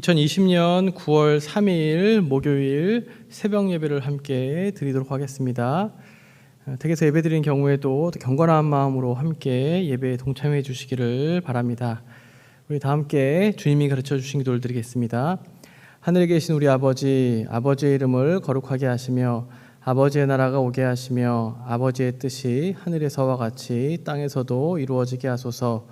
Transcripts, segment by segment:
2020년 9월 3일 목요일 새벽 예배를 함께 드리도록 하겠습니다. 어, 댁에서 예배 드리는 경우에도 경건한 마음으로 함께 예배에 동참해 주시기를 바랍니다. 우리 다 함께 주님이 가르쳐 주신 기도를 드리겠습니다. 하늘에 계신 우리 아버지, 아버지의 이름을 거룩하게 하시며 아버지의 나라가 오게 하시며 아버지의 뜻이 하늘에서와 같이 땅에서도 이루어지게 하소서.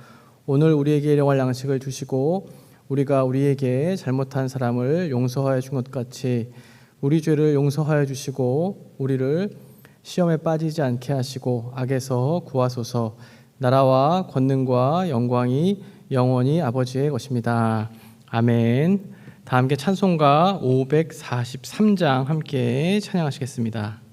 오늘 우리에게 일용할 양식을 주시고 우리가 우리에게 잘못한 사람을 용서하여 준 것 같이 우리 죄를 용서하여 주시고 우리를 시험에 빠지지 않게 하시고 악에서 구하소서. 나라와 권능과 영광이 영원히 아버지의 것입니다. 아멘. 다 함께 찬송가 543장 함께 찬양하시겠습니다.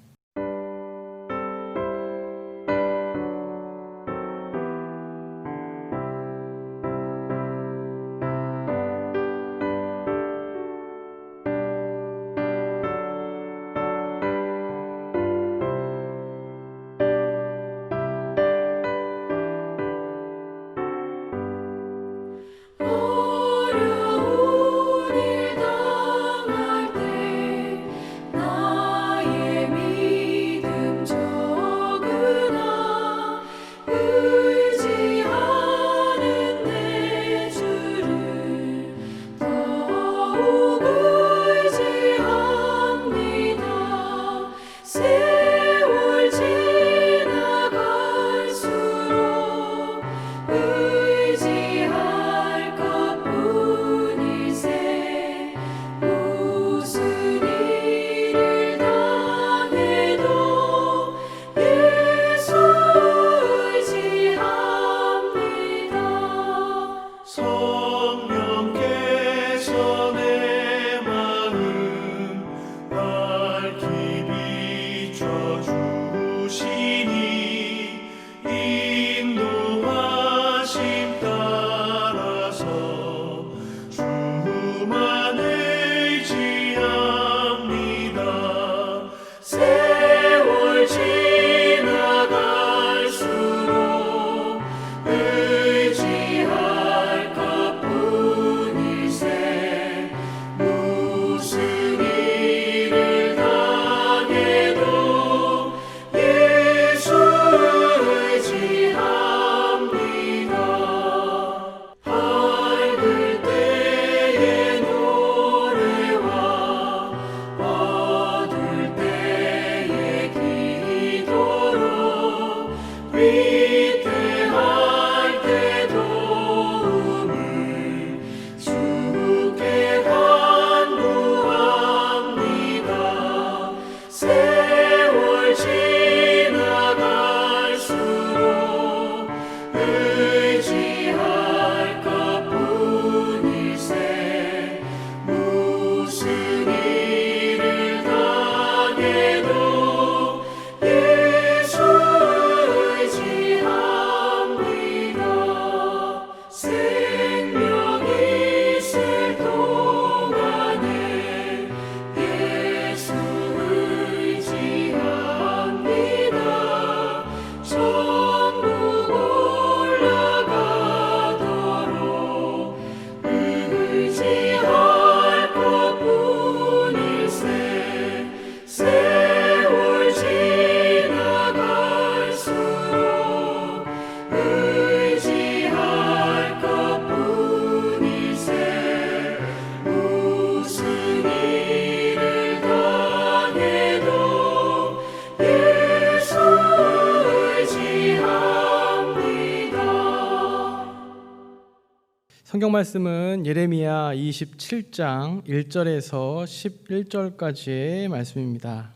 말씀은 예레미야 27장 1절에서 11절까지의 말씀입니다.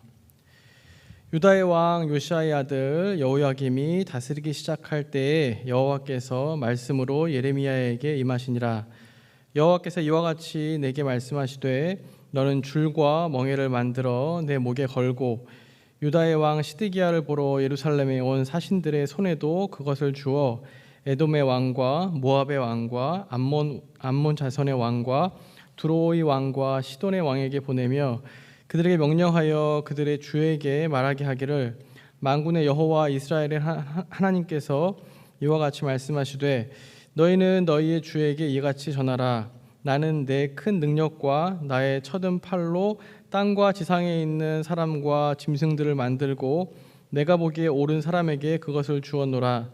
유다의 왕 요시아의 아들 여호야김이 다스리기 시작할 때에 여호와께서 말씀으로 예레미야에게 임하시니라 여호와께서 이와 같이 내게 말씀하시되 너는 줄과 멍에를 만들어 내 목에 걸고 유다의 왕 시드기야를 보러 예루살렘에 온 사신들의 손에도 그것을 주어 에돔의 왕과 모압의 왕과 암몬 암몬 자손의 왕과 두로이 왕과 시돈의 왕에게 보내며 그들에게 명령하여 그들의 주에게 말하게 하기를 만군의 여호와 이스라엘의 하- 하나님께서 이와 같이 말씀하시되 너희는 너희의 주에게 이같이 전하라 나는 내 큰 능력과 나의 쳐든 팔로 땅과 지상에 있는 사람과 짐승들을 만들고 내가 보기에 옳은 사람에게 그것을 주었노라.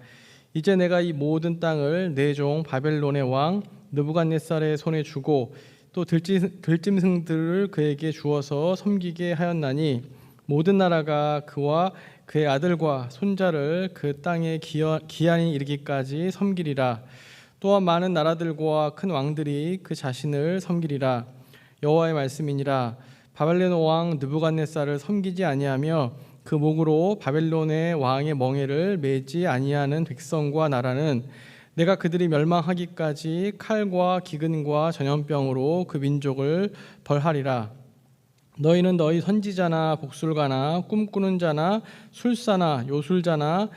이제 내가 이 모든 땅을 내 종 바벨론의 왕 느부갓네살의 손에 주고 또 들짐, 들짐 승들을 그에게 주어서 섬기게 하였나니 모든 나라가 그와 그의 아들과 손자를 그 기어, 기한이 이르기까지 섬기리라. 또한 많은 나라들과 큰 왕들이 그 자신을 섬기리라. 여호와의 말씀이니라. 바벨론 왕 느부갓네살을 섬기지 아니하며 그 목으로 바벨론의 왕의 멍에를 매지 아니하는 백성과 나라는 내가 그들이 멸망하기까지 칼과 기근과 전염병으로 그 민족을 벌하리라. 너희는 너희 선지자나 복술가나 꿈꾸는 자나 술사나 요술자나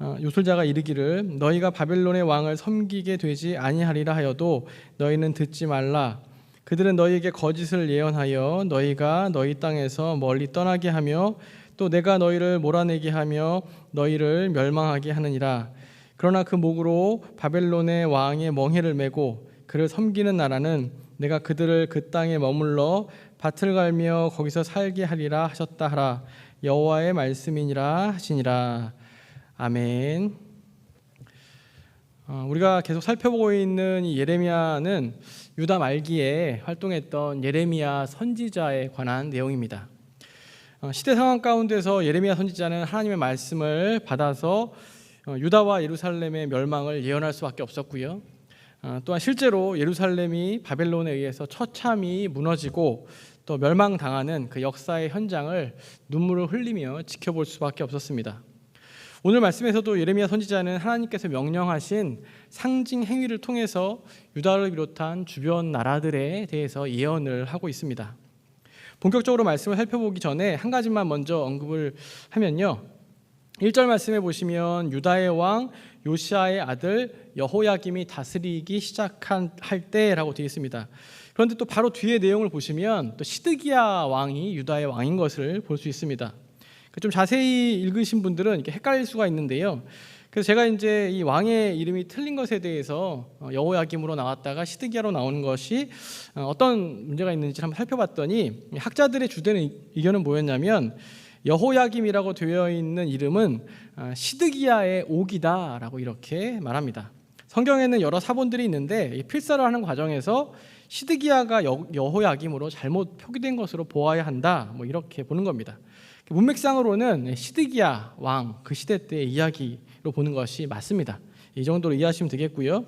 어, 요술자가 이르기를 너희가 바벨론의 왕을 섬기게 되지 아니하리라 하여도 너희는 듣지 말라 그들은 너희에게 거짓을 예언하여 너희가 너희 땅에서 멀리 떠나게 하며 또 내가 너희를 몰아내게 하며 너희를 멸망하게 하느니라 그러나 그 목으로 바벨론의 왕의 멍해를 메고 그를 섬기는 나라는 내가 그들을 그 땅에 머물러 밭을 갈며 거기서 살게 하리라 하셨다 하라 여호와의 말씀이니라 하시니라 아멘. 어, 우리가 계속 살펴보고 있는 이 예레미야는 유다 말기에 활동했던 예레미야 선지자에 관한 내용입니다. 어, 시대 상황 가운데서 예레미야 선지자는 하나님의 말씀을 받아서 어, 유다와 예루살렘의 멸망을 예언할 수밖에 없었고요. 어, 또한 실제로 예루살렘이 바벨론에 의해서 처참히 무너지고 또 멸망당하는 그 역사의 현장을 눈물을 흘리며 지켜볼 수밖에 없었습니다. 오늘 말씀에서도 예레미야 선지자는 하나님께서 명령하신 상징 행위를 통해서 유다를 비롯한 주변 나라들에 대해서 예언을 하고 있습니다. 본격적으로 말씀을 살펴보기 전에 한 가지만 먼저 언급을 하면요. 1절 말씀에 보시면 유다의 왕 요시아의 아들 여호야김이 다스리기 시작한 할 때라고 되어 있습니다. 그런데 또 바로 뒤에 내용을 보시면 또 시드기야 왕이 유다의 왕인 것을 볼 수 있습니다. 좀 자세히 읽으신 분들은 이렇게 헷갈릴 수가 있는데요. 그래서 제가 이제 이 왕의 이름이 틀린 것에 대해서 어, 여호야김으로 나왔다가 시드기야로 나오는 것이 어, 어떤 문제가 있는지 한번 살펴봤더니 학자들의 주된 의견은 뭐였냐면 여호야김이라고 되어 있는 이름은 어, 시드기야의 옥이다라고 이렇게 말합니다. 성경에는 여러 사본들이 있는데 필사를 하는 과정에서 시드기야가 여, 여호야김으로 잘못 표기된 것으로 보아야 한다. 뭐 이렇게 보는 겁니다. 문맥상으로는 시드기야 왕 그 시대 때의 이야기로 보는 것이 맞습니다. 이 정도로 이해하시면 되겠고요.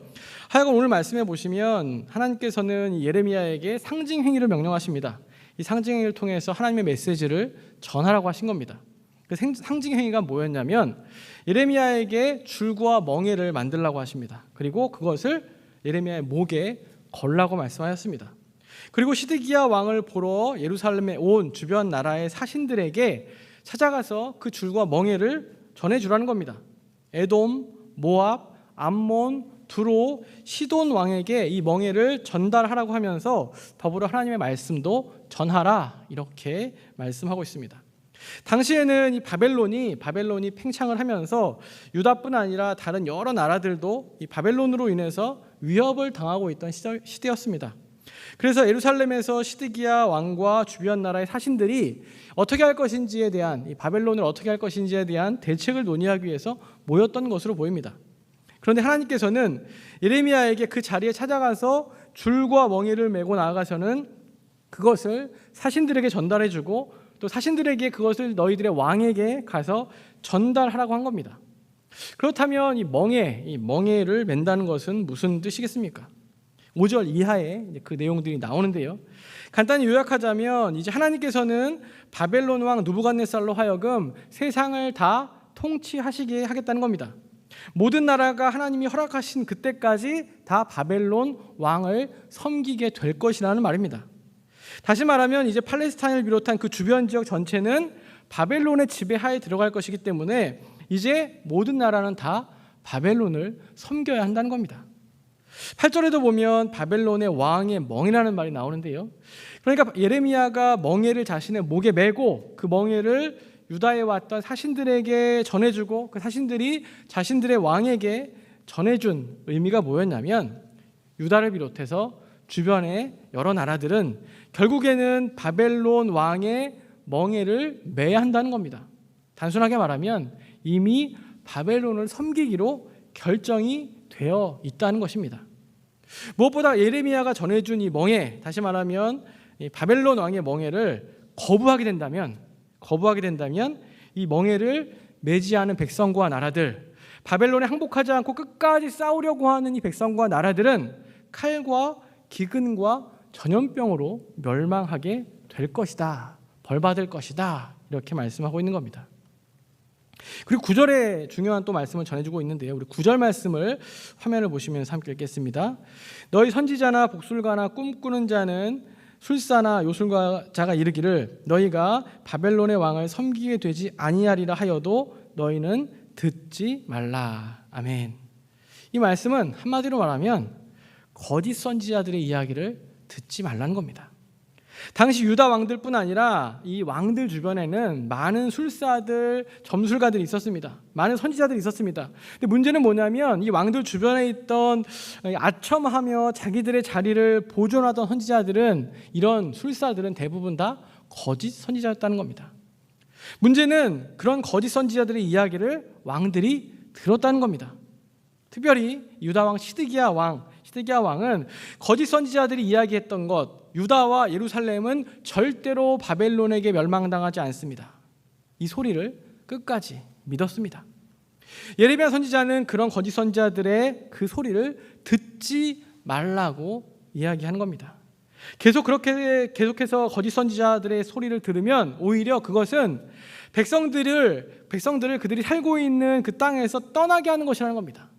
하여간 오늘 말씀해 보시면 하나님께서는 예레미야에게 상징 행위를 명령하십니다. 이 상징 행위를 통해서 하나님의 메시지를 전하라고 하신 겁니다. 그 상징 행위가 뭐였냐면 예레미야에게 줄과 멍에를 만들라고 하십니다. 그리고 그것을 예레미야의 목에 걸라고 말씀하셨습니다. 그리고 시드기야 왕을 보러 예루살렘에 온 주변 나라의 사신들에게 찾아가서 그 줄과 멍에를 전해 주라는 겁니다. 에돔, 모압, 암몬, 두로, 시돈 왕에게 이 멍에를 전달하라고 하면서 더불어 하나님의 말씀도 전하라 이렇게 말씀하고 있습니다. 당시에는 이 바벨론이 바벨론이 팽창을 하면서 유다뿐 아니라 다른 여러 나라들도 이 바벨론으로 인해서 위협을 당하고 있던 시대였습니다. 그래서 예루살렘에서 시드기야 왕과 주변 나라의 사신들이 어떻게 할 것인지에 대한 이 바벨론을 어떻게 할 것인지에 대한 대책을 논의하기 위해서 모였던 것으로 보입니다. 그런데 하나님께서는 예레미야에게 그 자리에 찾아가서 줄과 멍에를 메고 나아가서는 그것을 사신들에게 전달해 주고 또 사신들에게 그것을 너희들의 왕에게 가서 전달하라고 한 겁니다. 그렇다면 이 멍에, 이 멍에를 맨다는 것은 무슨 뜻이겠습니까? 5절 이하에 그 내용들이 나오는데요. 간단히 요약하자면 이제 하나님께서는 바벨론 왕 누부갓네살로 하여금 세상을 다 통치하시게 하겠다는 겁니다. 모든 나라가 하나님이 허락하신 그때까지 다 바벨론 왕을 섬기게 될 것이라는 말입니다. 다시 말하면 이제 팔레스타인을 비롯한 그 주변 지역 전체는 바벨론의 지배하에 들어갈 것이기 때문에 이제 모든 나라는 다 바벨론을 섬겨야 한다는 겁니다. 8절에도 보면 바벨론의 왕의 멍이라는 말이 나오는데요. 그러니까 예레미야가 멍에를 자신의 목에 메고 그 멍에를 유다에 왔던 사신들에게 전해주고 그 사신들이 자신들의 왕에게 전해준 의미가 뭐였냐면 유다를 비롯해서 주변의 여러 나라들은 결국에는 바벨론 왕의 멍에를 매야 한다는 겁니다. 단순하게 말하면 이미 바벨론을 섬기기로 결정이 되어 있다는 것입니다. 무엇보다 예레미야가 전해준 이 멍에, 다시 말하면 이 바벨론 왕의 멍에를 거부하게 된다면, 거부하게 된다면 이 멍에를 매지 않은 백성과 나라들, 바벨론에 항복하지 않고 끝까지 싸우려고 하는 이 백성과 나라들은 칼과 기근과 전염병으로 멸망하게 될 것이다. 벌 받을 것이다. 이렇게 말씀하고 있는 겁니다. 그리고 구절에 중요한 또 말씀을 전해주고 있는데요. 우리 구절 말씀을 화면을 보시면서 함께 읽겠습니다. 너희 선지자나 복술가나 꿈꾸는 자는 술사나 요술가자가 이르기를 너희가 바벨론의 왕을 섬기게 되지 아니하리라 하여도 너희는 듣지 말라. 아멘. 이 말씀은 한마디로 말하면 거짓 선지자들의 이야기를 듣지 말라는 겁니다. 당시 유다 왕들뿐 아니라 이 왕들 주변에는 많은 술사들, 점술가들이 있었습니다. 많은 선지자들이 있었습니다. 근데 문제는 뭐냐면 이 왕들 주변에 있던 아첨하며 자기들의 자리를 보존하던 선지자들은 이런 술사들은 대부분 다 거짓 선지자였다는 겁니다. 문제는 그런 거짓 선지자들의 이야기를 왕들이 들었다는 겁니다. 특별히 유다 왕 시드기야 왕, 시드기야 왕은 거짓 선지자들이 이야기했던 것, 유다와 예루살렘은 절대로 바벨론에게 멸망당하지 않습니다. 이 소리를 끝까지 믿었습니다. 예레미야 선지자는 그런 거짓 선지자들의 그 소리를 듣지 말라고 이야기하는 겁니다. 계속 그렇게 계속해서 거짓 선지자들의 소리를 들으면 오히려 그것은 백성들을 백성들을 그들이 살고 있는 그 땅에서 떠나게 하는 것이라는 겁니다.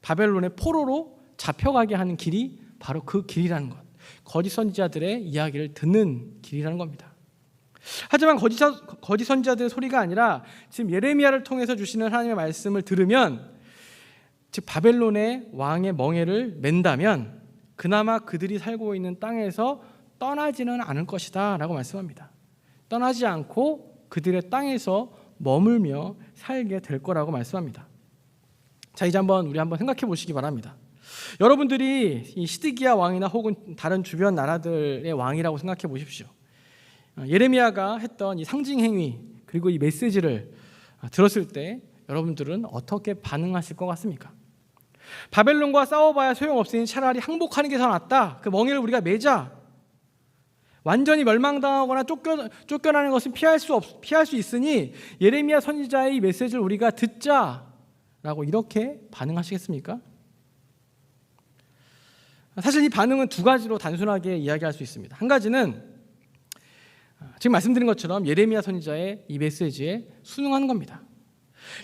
바벨론의 포로로 잡혀가게 하는 길이 바로 그 길이라는 것. 거짓 선지자들의 이야기를 듣는 길이라는 겁니다. 하지만 거짓, 거짓 선지자들의 소리가 아니라 지금 예레미야를 통해서 주시는 하나님의 말씀을 들으면 즉 바벨론의 왕의 멍에를 맨다면 그나마 그들이 살고 있는 땅에서 떠나지는 않을 것이다라고 말씀합니다. 떠나지 않고 그들의 땅에서 머물며 살게 될 거라고 말씀합니다. 자 이제 한번 우리 한번 생각해 보시기 바랍니다. 여러분들이 이 시드기야 왕이나 혹은 다른 주변 나라들의 왕이라고 생각해 보십시오. 어, 예레미야가 했던 이 상징 행위 그리고 이 메시지를 들었을 때 여러분들은 어떻게 반응하실 것 같습니까? 바벨론과 싸워봐야 소용없으니 차라리 항복하는 게 더 낫다. 그 멍에를 우리가 매자. 완전히 멸망당하거나 쫓겨, 쫓겨나는 것은 피할 수 없, 피할 수 있으니 예레미야 선지자의 이 메시지를 우리가 듣자라고 이렇게 반응하시겠습니까? 사실 이 반응은 두 가지로 단순하게 이야기할 수 있습니다. 한 가지는 지금 말씀드린 것처럼 예레미야 선지자의 이 메시지에 순응하는 겁니다.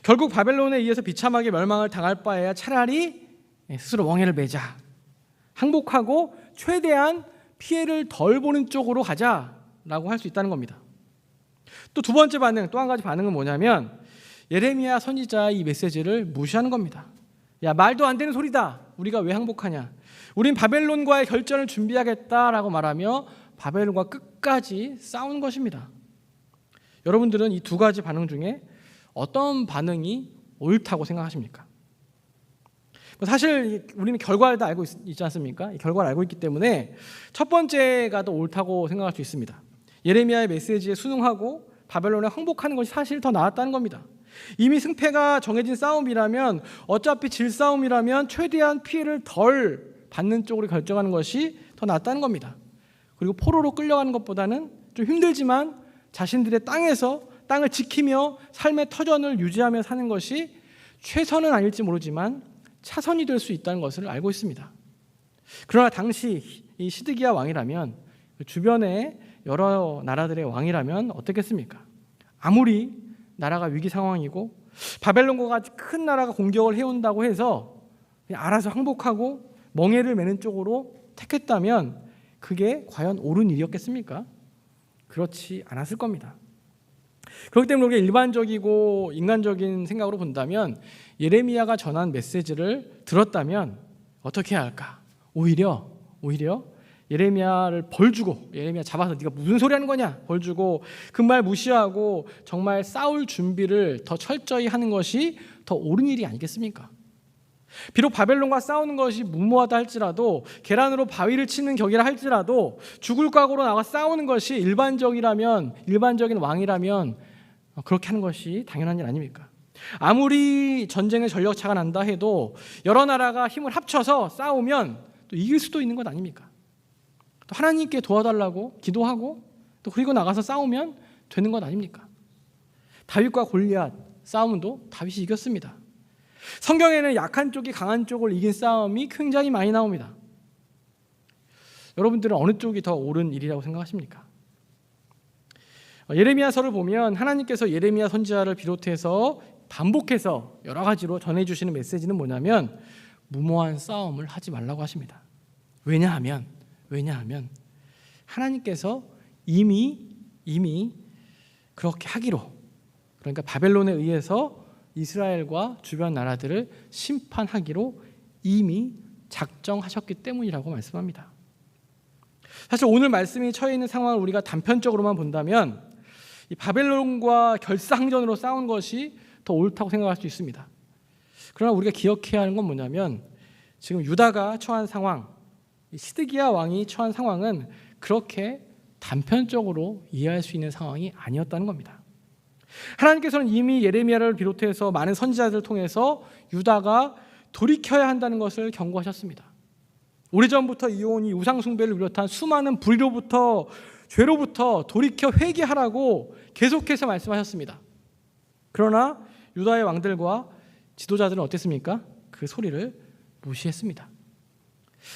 결국 바벨론에 의해서 비참하게 멸망을 당할 바에야 차라리 스스로 멍에를 매자. 항복하고 최대한 피해를 덜 보는 쪽으로 가자라고 할 수 있다는 겁니다. 또 두 번째 반응, 또 한 가지 반응은 뭐냐면 예레미야 선지자의 이 메시지를 무시하는 겁니다. 야, 말도 안 되는 소리다. 우리가 왜 항복하냐? 우린 바벨론과의 결전을 준비하겠다라고 말하며 바벨론과 끝까지 싸우는 것입니다. 여러분들은 이 두 가지 반응 중에 어떤 반응이 옳다고 생각하십니까? 뭐 사실 우리는 결과를 다 알고 있, 지 않습니까? 결과를 알고 있기 때문에 첫 번째가 더 옳다고 생각할 수 있습니다. 예레미야의 메시지에 순응하고 바벨론에 항복하는 것이 사실 더 나았다는 겁니다. 이미 승패가 정해진 싸움이라면 어차피 질 싸움이라면 최대한 피해를 덜 받는 쪽으로 결정하는 것이 더 낫다는 겁니다. 그리고 포로로 끌려가는 것보다는 좀 힘들지만 자신들의 땅에서 땅을 지키며 삶의 터전을 유지하며 사는 것이 최선은 아닐지 모르지만 차선이 될 수 있다는 것을 알고 있습니다. 그러나 당시 이 시드기야 왕이라면 그 주변의 여러 나라들의 왕이라면 어떻겠습니까? 아무리 나라가 위기 상황이고 바벨론과 같이 큰 나라가 공격을 해온다고 해서 알아서 항복하고 멍해를 매는 쪽으로 택했다면 그게 과연 옳은 일이었겠습니까? 그렇지 않았을 겁니다. 그렇기 때문에 우리가 일반적이고 인간적인 생각으로 본다면 예레미야가 전한 메시지를 들었다면 어떻게 해야 할까? 오히려 오히려 예레미야를 벌 주고 예레미야 잡아서 네가 무슨 소리 하는 거냐? 벌 주고 그 말 무시하고 정말 싸울 준비를 더 철저히 하는 것이 더 옳은 일이 아니겠습니까? 비록 바벨론과 싸우는 것이 무모하다 할지라도 계란으로 바위를 치는 격이라 할지라도 죽을 각오로 나가 싸우는 것이 일반적이라면 일반적인 왕이라면 그렇게 하는 것이 당연한 일 아닙니까? 아무리 전쟁의 전력차가 난다 해도 여러 나라가 힘을 합쳐서 싸우면 또 이길 수도 있는 것 아닙니까? 또 하나님께 도와달라고 기도하고 또 그리고 나가서 싸우면 되는 것 아닙니까? 다윗과 골리앗 싸움도 다윗이 이겼습니다. 성경에는 약한 쪽이 강한 쪽을 이긴 싸움이 굉장히 많이 나옵니다. 여러분들은 어느 쪽이 더 옳은 일이라고 생각하십니까? 어, 예레미야서를 보면 하나님께서 예레미야 선지자를 비롯해서 반복해서 여러 가지로 전해 주시는 메시지는 뭐냐면 무모한 싸움을 하지 말라고 하십니다. 왜냐하면 왜냐하면 하나님께서 이미 이미 그렇게 하기로 그러니까 바벨론에 의해서 이스라엘과 주변 나라들을 심판하기로 이미 작정하셨기 때문이라고 말씀합니다. 사실 오늘 말씀이 처해 있는 상황을 우리가 단편적으로만 본다면 이 바벨론과 결사항전으로 싸운 것이 더 옳다고 생각할 수 있습니다. 그러나 우리가 기억해야 하는 건 뭐냐면 지금 유다가 처한 상황, 이 시드기야 왕이 처한 상황은 그렇게 단편적으로 이해할 수 있는 상황이 아니었다는 겁니다. 하나님께서는 이미 예레미야를 비롯해서 많은 선지자들을 통해서 유다가 돌이켜야 한다는 것을 경고하셨습니다. 오래전부터 이어온 이 우상 숭배를 비롯한 수많은 불의로부터 죄로부터 돌이켜 회개하라고 계속해서 말씀하셨습니다. 그러나 유다의 왕들과 지도자들은 어땠습니까? 그 소리를 무시했습니다.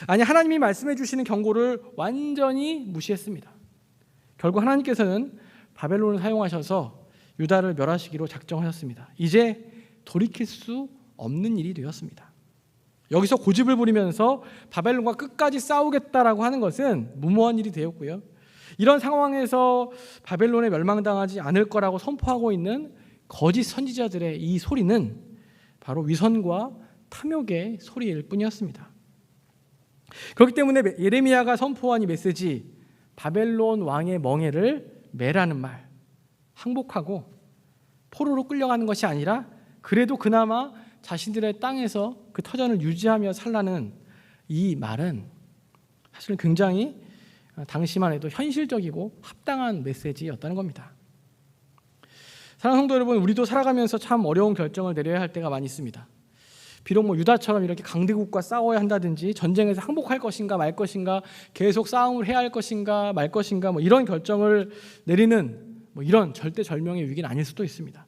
아니 하나님이 말씀해 주시는 경고를 완전히 무시했습니다. 결국 하나님께서는 바벨론을 사용하셔서 유다를 멸하시기로 작정하셨습니다. 이제 돌이킬 수 없는 일이 되었습니다. 여기서 고집을 부리면서 바벨론과 끝까지 싸우겠다라고 하는 것은 무모한 일이 되었고요. 이런 상황에서 바벨론에 멸망당하지 않을 거라고 선포하고 있는 거짓 선지자들의 이 소리는 바로 위선과 탐욕의 소리일 뿐이었습니다. 그렇기 때문에 예레미야가 선포한 이 메시지 바벨론 왕의 멍에를 매라는 말 항복하고 포로로 끌려가는 것이 아니라 그래도 그나마 자신들의 땅에서 그 터전을 유지하며 살라는 이 말은 사실은 굉장히 당시만 해도 현실적이고 합당한 메시지였다는 겁니다. 사랑하는 성도 여러분, 우리도 살아가면서 참 어려운 결정을 내려야 할 때가 많이 있습니다. 비록 뭐 유다처럼 이렇게 강대국과 싸워야 한다든지 전쟁에서 항복할 것인가 말 것인가 계속 싸움을 해야 할 것인가 말 것인가 뭐 이런 결정을 내리는 뭐 이런 절대절명의 위기는 아닐 수도 있습니다.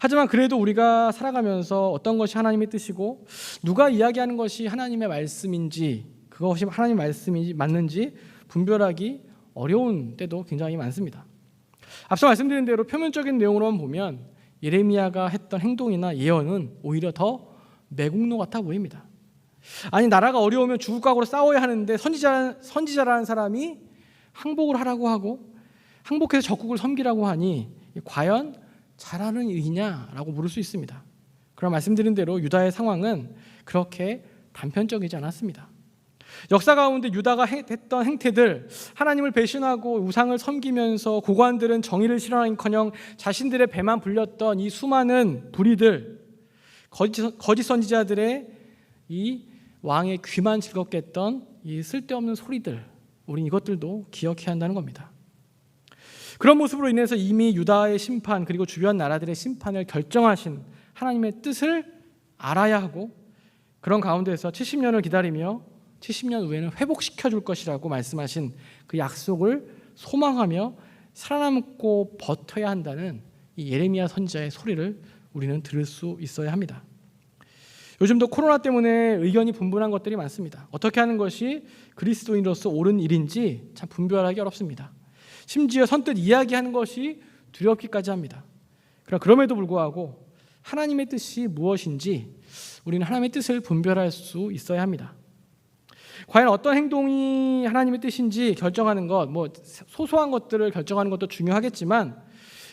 하지만 그래도 우리가 살아가면서 어떤 것이 하나님의 뜻이고 누가 이야기하는 것이 하나님의 말씀인지 그것이 하나님 말씀이 맞는지 분별하기 어려운 때도 굉장히 많습니다. 앞서 말씀드린 대로 표면적인 내용으로만 보면 예레미야가 했던 행동이나 예언은 오히려 더 매국노 같아 보입니다. 아니 나라가 어려우면 각오로 싸워야 하는데 선지자 선지자라는 사람이 항복을 하라고 하고 항복해서 적국을 섬기라고 하니 과연 잘하는 일이냐라고 물을 수 있습니다. 그럼 말씀드린 대로 유다의 상황은 그렇게 단편적이지 않았습니다. 역사 가운데 유다가 했던 행태들 하나님을 배신하고 우상을 섬기면서 고관들은 정의를 실현하기커녕 자신들의 배만 불렸던 이 수많은 불의들 거짓, 거짓 선지자들의 이 왕의 귀만 즐겁게 했던 이 쓸데없는 소리들 우린 이것들도 기억해야 한다는 겁니다. 그런 모습으로 인해서 이미 유다의 심판 그리고 주변 나라들의 심판을 결정하신 하나님의 뜻을 알아야 하고 그런 가운데서 70년을 기다리며 70년 후에는 회복시켜 줄 것이라고 말씀하신 그 약속을 소망하며 살아남고 버텨야 한다는 이 예레미야 선지자의 소리를 우리는 들을 수 있어야 합니다. 요즘도 코로나 때문에 의견이 분분한 것들이 많습니다. 어떻게 하는 것이 그리스도인으로서 옳은 일인지 참 분별하기 어렵습니다. 심지어 선뜻 이야기하는 것이 두렵기까지 합니다. 그러나 그럼에도 불구하고 하나님의 뜻이 무엇인지 우리는 하나님의 뜻을 분별할 수 있어야 합니다. 과연 어떤 행동이 하나님의 뜻인지 결정하는 것, 뭐 소소한 것들을 결정하는 것도 중요하겠지만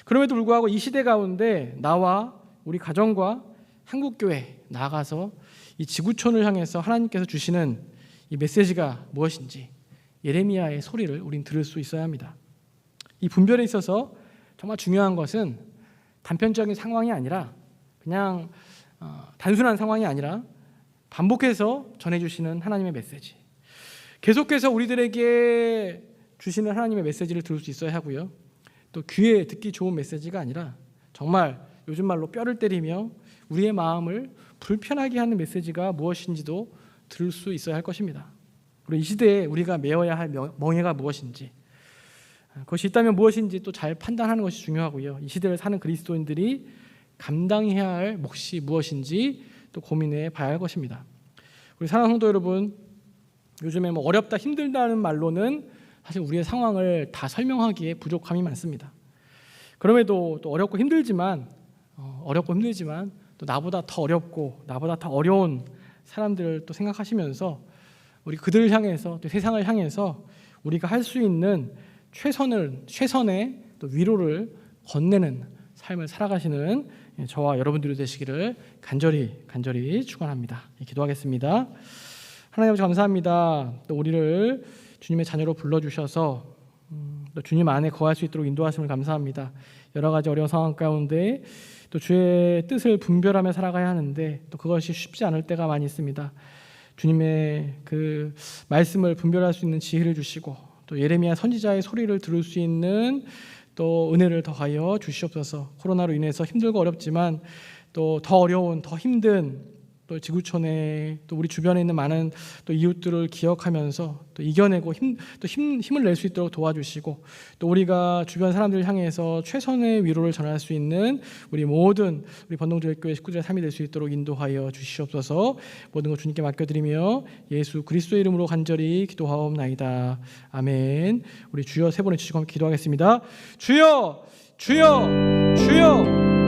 그럼에도 불구하고 이 시대 가운데 나와 우리 가정과 한국 교회 나아가서 이 지구촌을 향해서 하나님께서 주시는 이 메시지가 무엇인지 예레미야의 소리를 우린 들을 수 있어야 합니다. 이 분별에 있어서 정말 중요한 것은 단편적인 상황이 아니라 그냥 어, 단순한 상황이 아니라 반복해서 전해주시는 하나님의 메시지. 계속해서 우리들에게 주시는 하나님의 메시지를 들을 수 있어야 하고요. 또 귀에 듣기 좋은 메시지가 아니라 정말 요즘 말로 뼈를 때리며 우리의 마음을 불편하게 하는 메시지가 무엇인지도 들을 수 있어야 할 것입니다. 그리고 이 시대에 우리가 메어야 할 명- 멍해가 무엇인지 그것이 있다면 무엇인지 또 잘 판단하는 것이 중요하고요. 이 시대를 사는 그리스도인들이 감당해야 할 몫이 무엇인지 또 고민해 봐야 할 것입니다. 우리 사랑하는 성도 여러분, 요즘에 뭐 어렵다 힘들다는 말로는 사실 우리의 상황을 다 설명하기에 부족함이 많습니다. 그럼에도 또 어렵고 힘들지만 어, 어렵고 힘들지만 또 나보다 더 어렵고 나보다 더 어려운 사람들을 또 생각하시면서 우리 그들을 향해서 또 세상을 향해서 우리가 할 수 있는 최선을 최선의 또 위로를 건네는 삶을 살아가시는 예, 저와 여러분들이 되시기를 간절히 간절히 축원합니다. 예, 기도하겠습니다. 하나님 아버지 감사합니다. 또 우리를 주님의 자녀로 불러 주셔서 음, 또 주님 안에 거할 수 있도록 인도하심을 감사합니다. 여러 가지 어려운 상황 가운데 또 주의 뜻을 분별하며 살아가야 하는데 또 그것이 쉽지 않을 때가 많이 있습니다. 주님의 그 말씀을 분별할 수 있는 지혜를 주시고 또 예레미야 선지자의 소리를 들을 수 있는 또 은혜를 더하여 주시옵소서. 코로나로 인해서 힘들고 어렵지만 또 더 어려운 더 힘든 또 지구촌에 또 우리 주변에 있는 많은 또 이웃들을 기억하면서 또 이겨내고 힘, 또 힘, 힘을 낼 수 있도록 도와주시고 또 우리가 주변 사람들을 향해서 최선의 위로를 전할 수 있는 우리 모든 우리 번동교회 식구들의 삶이 될 수 있도록 인도하여 주시옵소서. 모든 것 주님께 맡겨드리며 예수 그리스도의 이름으로 간절히 기도하옵나이다. 아멘. 우리 주여 세 번의 주시고 기도하겠습니다. 주여 주여 주여